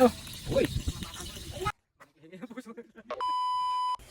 Oh. Uy!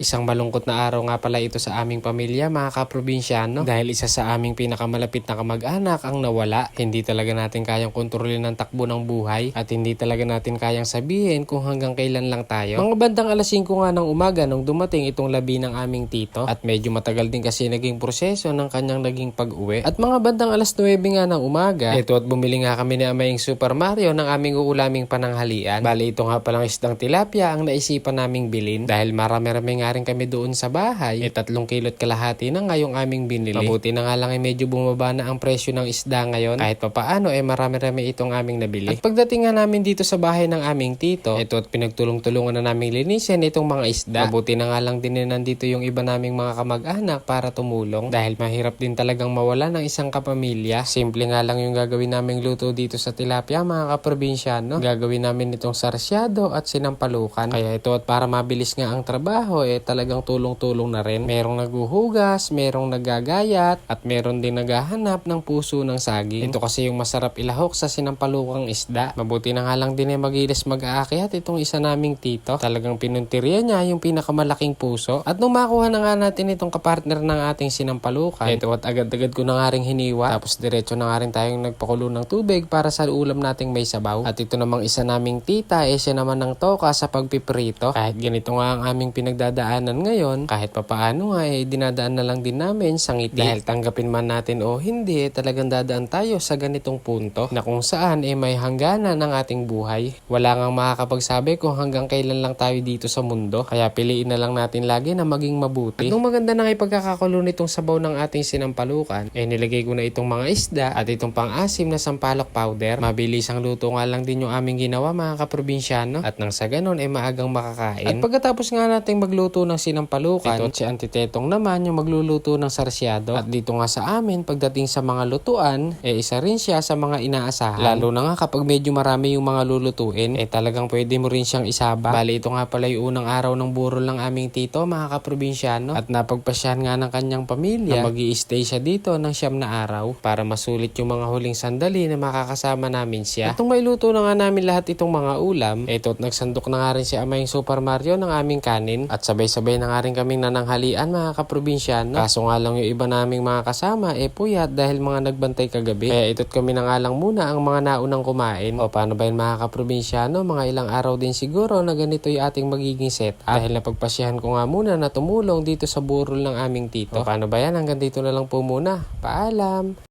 Isang malungkot na araw nga pala ito sa aming pamilya mga kaprobinsyano dahil isa sa aming pinakamalapit na kamag-anak ang nawala. Hindi talaga natin kayang kontrolin ang takbo ng buhay at hindi talaga natin kayang sabihin kung hanggang kailan lang tayo. Mga bandang alas 5 nga ng umaga nung dumating itong labi ng aming tito at medyo matagal din kasi naging proseso ng kanyang naging pag-uwi. At mga bandang alas 9 nga ng umaga, ito at bumili nga kami ni Amaying Super Mario ng aming uulaming pananghalian. Bali ito nga palang isdang tilapia ang naisipan naming bilin dahil marami-rami nga rin kami doon sa bahay. E tatlong kilot kalahati na nga yung aming binili. Mabuti na nga lang ay medyo bumaba na ang presyo ng isda ngayon. Kahit papaano eh marami-rami itong aming nabili. At pagdating nga namin dito sa bahay ng aming tito, ito at pinagtulong-tulungan na namin linisin itong mga isda. Mabuti na nga lang din na nandito yung iba naming mga kamag-anak para tumulong dahil mahirap din talagang mawala ng isang kapamilya. Simple nga lang yung gagawin naming luto dito sa tilapia mga kaprobinsyano. Gagawin namin itong sarsyado at sinampalukan. Kaya ito at para mabilis nga ang trabaho eh talagang tulong-tulong na rin. Merong naguhugas, merong nagagayat at meron din naghahanap ng puso ng saging. Ito kasi yung masarap ilahok sa sinampalukang isda. Mabuti na nga lang din eh magilis mag-aakyat itong isa naming tito. Talagang pinuntirya niya yung pinakamalaking puso. At nung makuha na nga natin itong kapartner ng ating sinampalukan, ito at agad-agad ko na nga rin hiniwa. Tapos diretso na nga rin tayong nagpakulo ng tubig para sa ulam nating may sabaw. At ito namang isa naming tita, eh siya naman ng toka sa pagpiprito. Kahit ganito nga ang aming pinagdadaanan ngayon, kahit papaano nga eh dinadaan na lang din namin sa ngiti. Dahil tanggapin man natin o hindi, eh, talagang dadaan tayo sa ganitong punto na kung saan eh may hangganan ng ating buhay. Wala nga makakapagsabi kung hanggang kailan lang tayo dito sa mundo. Kaya piliin na lang natin lagi na maging mabuti. At nung maganda na ipagkakakulo nitong sabaw ng ating sinampalukan, eh nilagay ko na itong mga isda at itong pang-asim na sampalok powder. Mabilis ang luto nga lang din yung aming ginawa mga kaprobinsyano at nang sa ganun eh maagang makakain. At pagkatapos nga nating magluto ng sinampalukan, ito si Antitetong naman yung magluluto ng sarsyado. At dito nga sa amin, pagdating sa mga lutuan, eh isa rin siya sa mga inaasahan. Lalo na nga kapag medyo marami yung mga lulutuin, eh talagang pwede mo rin siyang isaba. Bali ito nga pala yung unang araw ng burol ng aming tito, mga kaprobinsyano. At napagpasyahan nga ng kanyang pamilya na mag stay siya dito ng siyam na araw para masulit yung mga huling sandali na makakasama namin siya. At nung may luto na nga namin lahat itong mga ulam, eto at nagsandok na nga rin si Amaying Super Mario ng aming kanin at sabay-sabay na nga rin kaming nananghalian mga kaprobinsyano. Kaso nga lang yung iba naming mga kasama eh puyat dahil mga nagbantay kagabi. Kaya ito't kami na nga lang muna ang mga naunang kumain. O paano ba yun mga kaprobinsyano? Mga ilang araw din siguro na ganito yung ating magiging set. Dahil napagpasyahan ko nga muna na tumulong dito sa burol ng aming tito. O paano ba yan? Hanggang dito na lang po muna. Paalam!